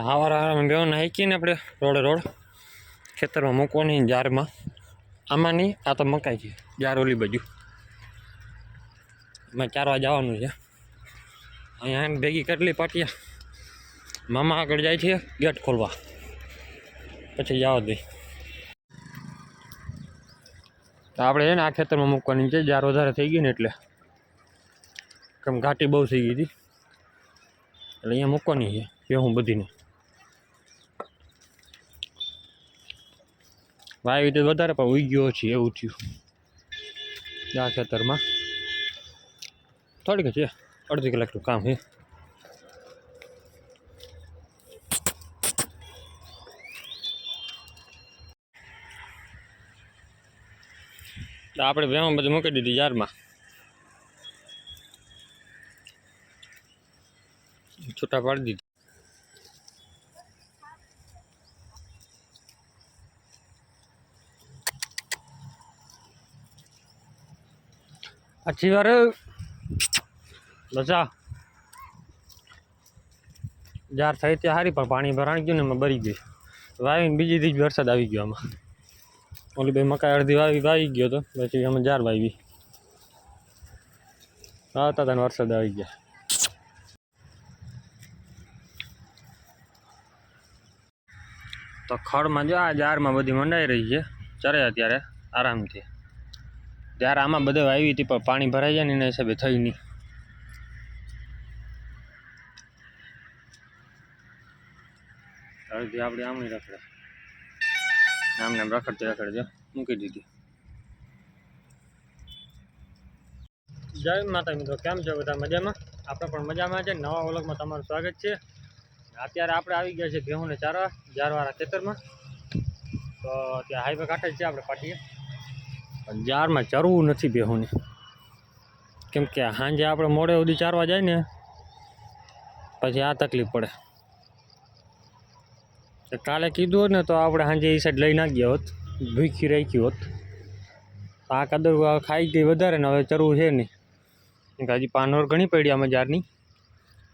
હાવાર હારામાં બેવાને હાંકીને આપણે રોડે રોડ ખેતરમાં મૂકવાની જારમાં. આમાં નહીં આ તો મકાઈ છે, જાર ઓલી બાજુ. એમાં ચારવા જવાનું છે. અહીંયા ભેગી કેટલી પાટિયા. મામા આગળ જાય છે ગેટ ખોલવા. પછી જવા દે. તો આપણે છે ને આ ખેતરમાં મૂકવાની છે, જાર વધારે થઈ ગઈ ને એટલે. કેમ ઘાટી બહુ થઈ ગઈ હતી. એટલે અહીંયા મૂકવાની છે ભેહું બધીને. વાવી તો વધારે પણ ઉગ્યો ગયો છે, એવું થયું. આ ખેતરમાં થોડીક છે, અડધી કલાકનું કામ છે. આપણે ભેમાં બધું મૂકી દીધી જારમાં છૂટા પાડી દીધી. પાછી વાર બચા જાર થઈ ત્યાં સારી પણ પાણી ભરાણ ગયું ને એમાં બરી ગઈ વાવીને બીજી દીજ વરસાદ આવી ગયો આમાં ઓલી બે મકાઈ અડધી વાવી વાવી ગયો તો પછી અમે જાર વાવી આવતા હતા વરસાદ આવી ગયા તો ખડમાં જો આ જારમાં બધી મંડાઈ રહી છે ચરે અત્યારે આરામથી જ્યારે આમાં બધે વાવી હતી, પણ પાણી ભરાઈ જાય ને એના હિસાબે થઈ નહીં. અડધી આપણે આમની રખડે. આમને આમ રખડતી રખડજો મૂકી દીધી. જય માતા મિત્રો, કેમ છો બધા? મજામાં? આપણે પણ મજામાં છે. નવા વ્લોગમાં તમારું સ્વાગત છે. અત્યારે આપણે આવી ગયા છે ભેહુંને ચારવા જારવાળા ખેતરમાં. તો ત્યાં હાઈવે કાંઠે છે આપણે પાટીએ. જારમાં ચરવું નથી બેહુને. કેમ કે સાંજે આપણે મોડે સુધી ચારવા જાય ને, પછી આ તકલીફ પડે. કાલે કીધું હોત ને તો આપણે સાંજે એ સાઈડ લઈ ના ગયા હોત, ભૂખી રાખી હોત. આ કદર ખાઈ ગઈ વધારે ને હવે ચરવું છે નહીં. કે હજી પાનોર ઘણી પડી અમે જારની.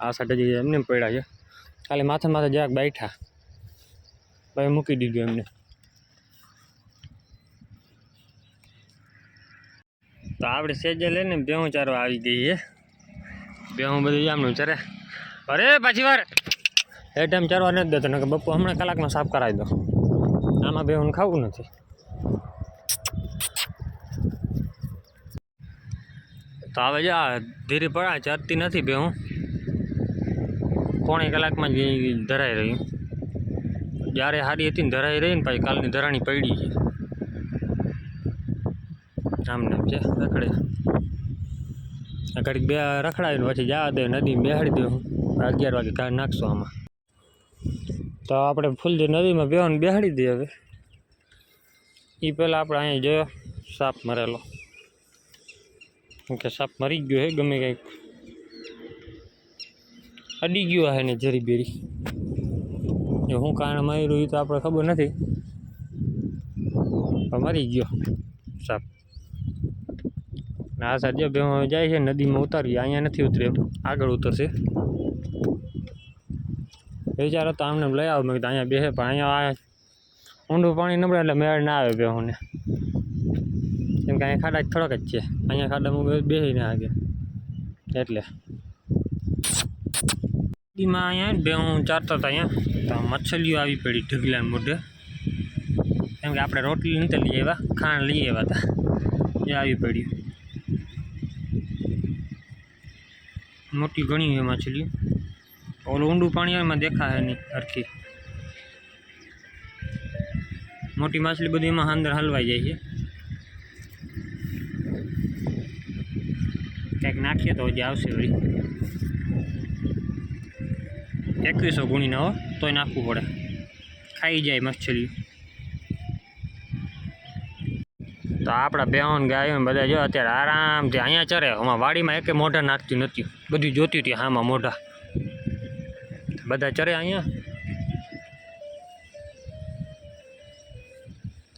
આ સાઈડ હજી એમને પડ્યા છે. ખાલી માથે માથે જરાક બેઠા. ભાઈ મૂકી દીધું એમને. તો આપણે સેજે લઈને બેહું ચારવા આવી ગઈ છે બેહું બધું જામનું ચરે. અરે, પાછી વાર. એ ટાઈમ ચારવા નથી દેતો ને કે બપુ હમણાં કલાકમાં સાફ કરાવી દો. આમાં બેહું ખાવું નથી. તો હવે જા ધીરે પડા ચરતી નથી બેહું પોણી કલાકમાં જ ધરાઈ રહ્યું. જ્યારે હારી હતી ને ધરાઈ રહી ને પછી કાલની ધરાણી પડી છે. આમને નામ છે, રખડે. ઘડીક બે રખડાવીને પછી જવા દે નદી બેહાડી દઉં અગિયાર વાગે કાઢ નાખશો આમાં. તો આપણે ફૂલજી નદીમાં બેવાને બેહાડી દઈએ હવે. એ પહેલાં આપણે અહીંયા જોયો, સાપ મરેલો. કે સાપ મરી ગયો હે, ગમે કંઈક. અડી ગયો હે ને જરી બેરી. એ શું કારણ માર્યું એ તો આપણે ખબર નથી. પણ મરી ગયો. આ સાઈડ જો બે જાય છે, નદીમાં ઉતારીએ, અહીંયા નથી ઉતર્યો. આગળ ઉતરશે. વિચારો તો આમને લઈ આવો. મેં અહીંયા બેસે, પણ અહીંયા ઊંડું પાણી નબળે એટલે મેળ ના આવે બેહોને. કેમ કે અહીંયા ખાડા થોડાક જ છે. અહીંયા ખાડામાં બેસી ના આગે. એટલે. નદીમાં અહીંયા બે હું ચારતો હતા અહીંયા. મચ્છલીઓ આવી પડી ઢગલા મોઢે. કેમ કે આપણે રોટલી નથી લઈ આવ્યા, ખાંડ લઈ આવ્યા હતા. એ આવી પડ્યું મોટી ઘણી હોય માછલી ઓલું ઊંડું પાણી એમાં દેખાય નહીં હરખી. મોટી માછલી બધી એમાં અંદર હલવાઈ જાય છે. કંઈક નાખીએ તો હજી આવશે વળી. એકવીસો ગુણીને હો, તોય નાખવું પડે. ખાઈ જાય મચ્છલી તો આપણા બેહન ગાયો ને બધા જો અત્યારે આરામથી અહીંયા ચરે. આમાં વાડીમાં એકે મોઢા નાખતી નથી બધું જોતી હતી હામાં મોઢા. બધા ચરે અહીંયા.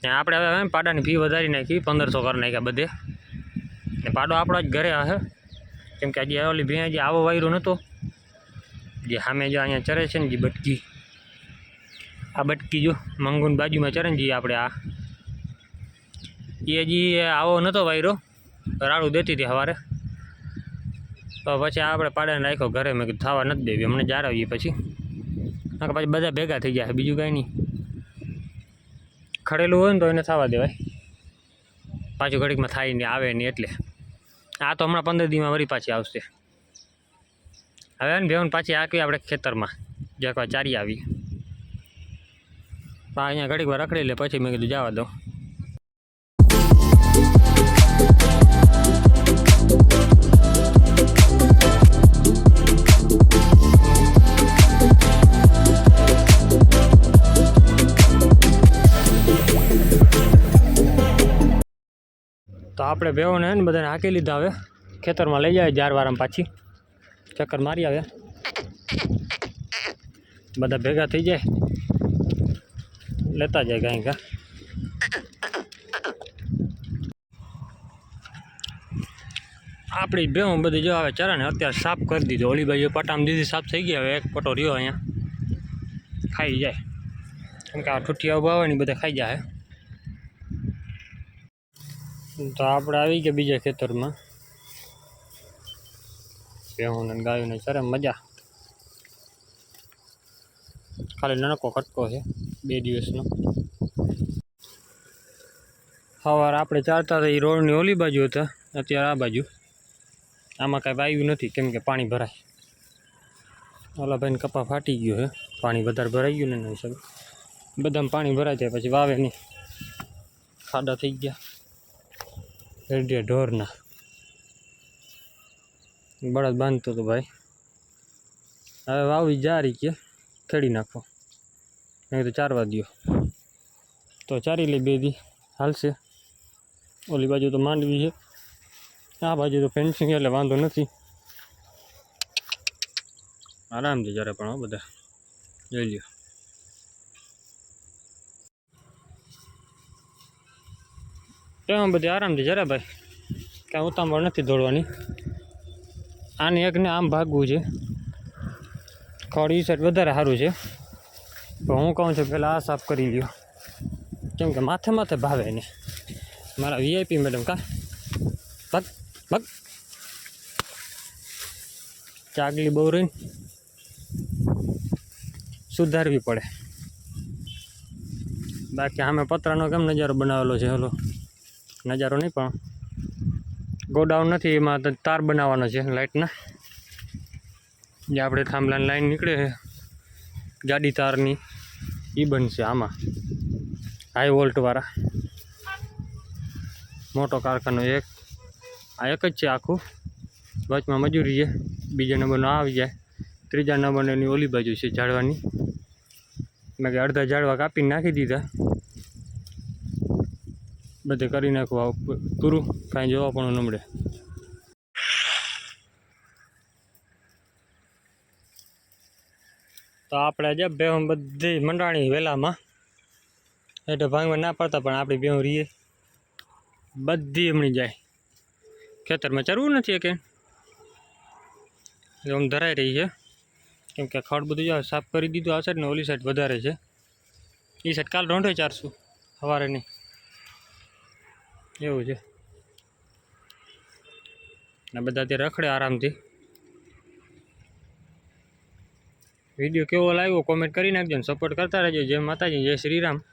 ને આપણે હવે પાડાની ફી વધારી નાખી, પંદરસો કરી નાખ્યા બધે. ને પાડો આપણો જ ઘરે હશે કેમ કે આજે ઓલી ભેં હજી આવો વાયરો નહોતો જે સામે જો અહીંયા ચરે છે ને જે બટકી. આ બટકી જો મંગુન બાજુમાં ચરણજી આપણે આ એ હજી આવો નહોતો વાયરો. રાડું દેતી હતી સવારે. તો પછી આપણે પાડાને રાખ્યો ઘરે. મેં કીધું થવા નથી દેવી. અમને જાળવીએ પછી. નકર પછી બધા ભેગા થઈ જાય. બીજું કાંઈ નહીં. ખડેલું હોય ને તો એને થવા દેવાય. પાછું ઘડીકમાં થાય નહીં, આવે નહીં એટલે. આ તો હમણાં પંદર દીમાં વળી પાછી આવશે. હવે ને ભેવન પાછી આંકવી આપણે ખેતરમાં. જ્યાં ચારી આવી. અહીંયા ઘડીક વાર રખડી લે પછી મેં કીધું જવા દો. આપણે ભેવોને ને બધાને હાંકી લીધા હવે. ખેતરમાં લઈ જાય જાર વારામાં પાછી. ચક્કર મારી આવે. બધા ભેગા થઈ જાય. લેતા જાય કાંઈ કા. આપણી ભેવ બધી જો આવે ચરાને અત્યારે સાફ કરી દીધો. ઓલી બાજુ પટામ દીધી, સાફ થઈ ગઈ. હવે એક પટો રહ્યો અહીંયા. ખાઈ જાય. કેમ કે આ ઠુઠિયા ઊભા હોય ને બધા ખાઈ જાય. તો આપણે આવી ગયા બીજા ખેતરમાં. ભેહું ને ગાયું ચરે મજા. ખાલી નાનકો ખટકો છે, બે દિવસનો. સવારે આપણે ચાલતા હતા એ રોડની ઓલી બાજુ હતા, અત્યારે આ બાજુ. આમાં કાંઈ વાયુ નથી, કેમ કે પાણી ભરાય. ઓલા ભાઈને કપા ફાટી ગયો છે, પાણી વધારે ભરાઈ ગયું ને એના હિસાબે. બધામાં પાણી ભરાય જાય, પછી વાવે નહીં. ખાડા થઈ ગયા. રેડિયા ઢોરના. બળદ બાંધતો હતો ભાઈ. હવે વાવી જારી કે ખેડી નાખો. નહીં તો ચારવા દ્યો. તો ચારી લઈ બે દી. હાલશે. ઓલી બાજુ તો માંડવી છે. આ બાજુ તો ફેન્સિંગ એટલે વાંધો નથી. આરામથી જ્યારે પણ બધા. જોઈ લ્યો. એમાં બધી આરામથી જરા ભાઈ. કાંઈ ઉતામળ નથી દોડવાની. આને એકને આમ ભાગવું છે. ખડ ઈ સાઈડ વધારે સારું છે. તો હું કહું છું પહેલાં આ સાફ કરી લ્યો. કેમ કે માથે માથે ભાવે ને મારા વીઆઈપી મેડમ કા? ભગ ભગ. ચાગલી બહુ રહીને સુધારવી પડે. બાકી આમે પતરાનો કેમ નજારો બનાવેલો છે, હલો? નજારો નહીં, પણ ગોડાઉન નથી, એમાં તાર બનાવવાનો છે લાઇટના જે આપણે થાંભલાની લાઈન નીકળે જાડી તારની એ બનશે આમાં. હાઈ વોલ્ટવાળા મોટો કારખાનો એક. આ એક જ છે આખું. વચમાં મજૂરી છે. બીજા નંબરનો આવી જાય. ત્રીજા નંબરની ઓલી બાજુ છે ઝાડવાની. મેં કે અડધા ઝાડવા કાપીને નાખી દીધા. બધે કરી નાખવા પૂરું. કાંઈ જોવા પણ ન મળે. તો આપણે જે બેહું બધી મંડાણી વેલામાં, એટલે ભાંગમાં ના પડતા, પણ આપણી બેહું રીએ. બધી એમણી જાય. ખેતરમાં ચરવું નથી કે આમ ધરાઈ રહી છે. કેમ કે ખડ બધું સાફ કરી દીધું, આ સાઈડ ને ઓલી સાઈડ વધારે છે. એ સાઈડ કાલ રોંઢે ચારશું, સવારે નહીં. એવું છે. ને બધા ત્યાં રખડે આરામથી. વીડિયો કેવો લાગ્યો કોમેન્ટ કરી નાખજો ને સપોર્ટ કરતા રહેજો. જય માતાજી, જય શ્રી રામ.